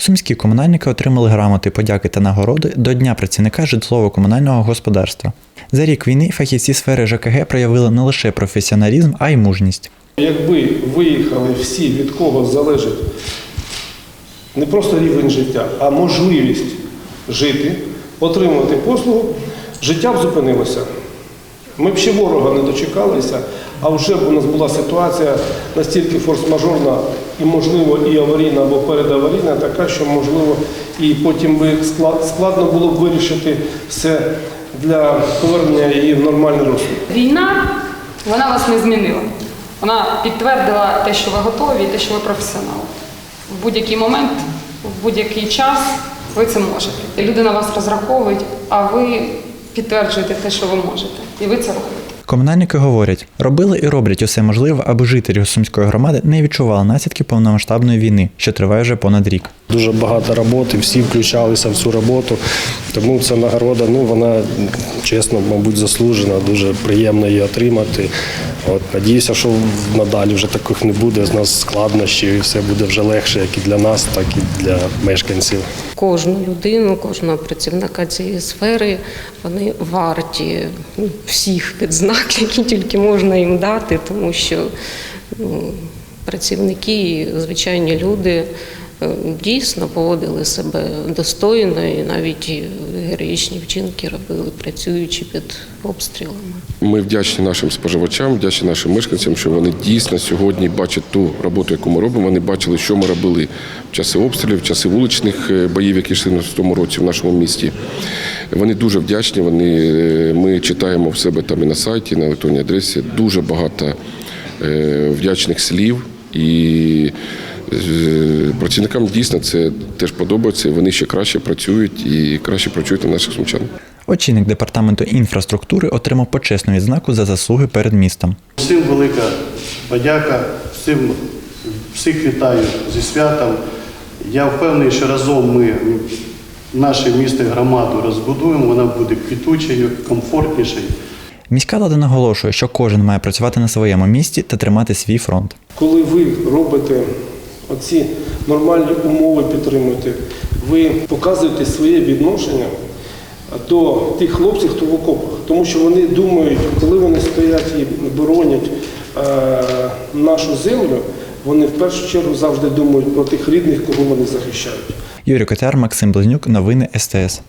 Сумські комунальники отримали грамоти подяки та нагороди до Дня працівника житлово-комунального господарства. За рік війни фахівці сфери ЖКГ проявили не лише професіоналізм, а й мужність. Якби виїхали всі, від кого залежить не просто рівень життя, а можливість жити, отримувати послугу, життя б зупинилося. Ми б ще ворога не дочекалися, а вже б у нас була ситуація настільки форс-мажорна і, можливо, і аварійна або передаварійна, така, що, можливо, і потім би складно було б вирішити все для повернення її в нормальний розсуд. Війна, вона вас не змінила. Вона підтвердила те, що ви готові, і те, що ви професіонал. В будь-який момент, в будь-який час ви це можете. Люди на вас розраховують, а ви підтверджуєте те, що ви можете. І ви це робите. Комунальники говорять, робили і роблять усе можливе, аби жителі Сумської громади не відчували наслідки повномасштабної війни, що триває вже понад рік. Дуже багато роботи, всі включалися в цю роботу. Тому ця нагорода, ну вона чесно, мабуть, заслужена. Дуже приємно її отримати. От надіюся, що надалі вже таких не буде. З нас складнощів і все буде вже легше, як і для нас, так і для мешканців. Кожну людину, кожного працівника цієї сфери вони варті ну, всіх відзнак, які тільки можна їм дати, тому що ну, працівники, звичайні люди дійсно поводили себе достойно і навіть героїчні вчинки робили, працюючи під обстрілами. Ми вдячні нашим споживачам, вдячні нашим мешканцям, що вони дійсно сьогодні бачать ту роботу, яку ми робимо. Вони бачили, що ми робили в часи обстрілів, в часи вуличних е, боїв, які йшли в тому році в нашому місті. Вони дуже вдячні. Вони е, ми читаємо в себе там і на сайті, на електронній адресі дуже багато е, вдячних слів і. Працівникам дійсно це теж подобається. Вони ще краще працюють і краще працюють на наших сумчан. Очільник департаменту інфраструктури отримав почесну відзнаку за заслуги перед містом. Всім велика подяка, всім всіх вітаю зі святом. Я впевнений, що разом ми наше місто і громаду розбудуємо, вона буде квітучою, комфортнішою. Міська влада наголошує, що кожен має працювати на своєму місці та тримати свій фронт. Коли ви робите оці нормальні умови, підтримуєте, ви показуєте своє відношення до тих хлопців, хто в окопах. Тому що вони думають, коли вони стоять і боронять е, нашу землю, вони в першу чергу завжди думають про тих рідних, кого вони захищають. Юрій Котяр, Максим Близнюк, новини СТС.